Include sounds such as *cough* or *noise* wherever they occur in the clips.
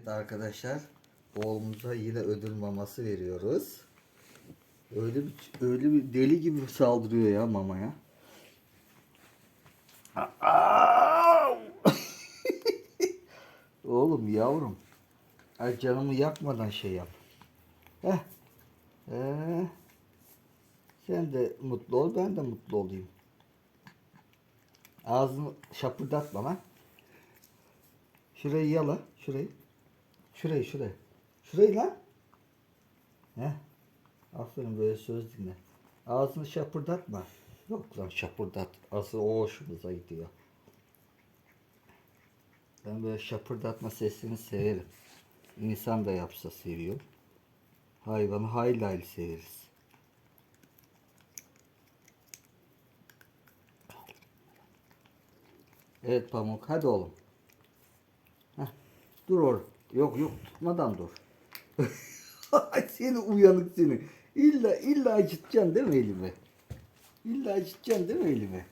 Evet arkadaşlar oğlumuza yine ödül maması veriyoruz. Öyle bir öyle bir deli gibi saldırıyor ya mamaya. *laughs* Oğlum yavrum. Ay canımı yakmadan şey yap. Heh. Ee, sen de mutlu ol ben de mutlu olayım. Ağzını şapırdatma lan. Şurayı yala. Şurayı. Şurayı şurayı. Şurayı lan. Heh. Aferin böyle söz dinle. Ağzını şapırdatma. Yok lan şapırdat. Asıl o hoşumuza gidiyor. Ben böyle şapırdatma sesini severim. İnsan da yapsa seviyor. Hayvanı hayli hayli severiz. Evet Pamuk hadi oğlum. Heh, dur or. Yok yok tutmadan dur. *laughs* Seni uyanık seni. İlla illa acıtacaksın değil mi elimi? İlla acıtacaksın değil mi elimi?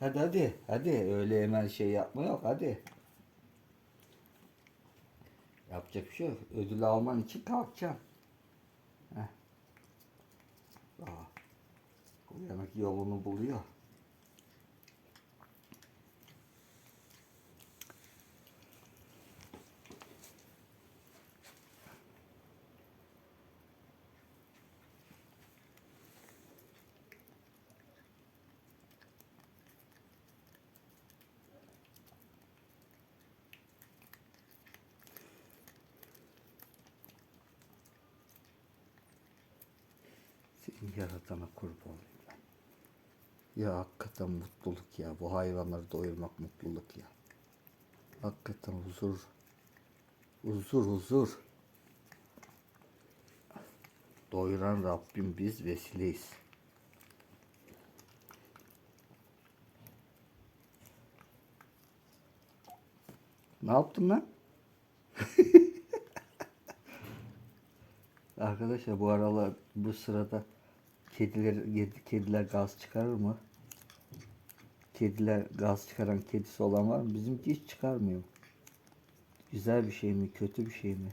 Hadi hadi hadi öyle hemen şey yapma yok hadi. Yapacak bir şey yok. Ödül alman için kalkacaksın. Heh. Aa, uyanık yolunu buluyor. Yaratana kurban olayım ben. Ya hakikaten mutluluk ya. Bu hayvanları doyurmak mutluluk ya. Hakikaten huzur. Huzur huzur. Doyuran Rabbim biz vesileyiz. Ne yaptın lan? *laughs* Arkadaşlar bu aralar bu sırada kediler kediler gaz çıkarır mı? Kediler gaz çıkaran kedisi olan var mı? Bizimki hiç çıkarmıyor. Güzel bir şey mi, kötü bir şey mi?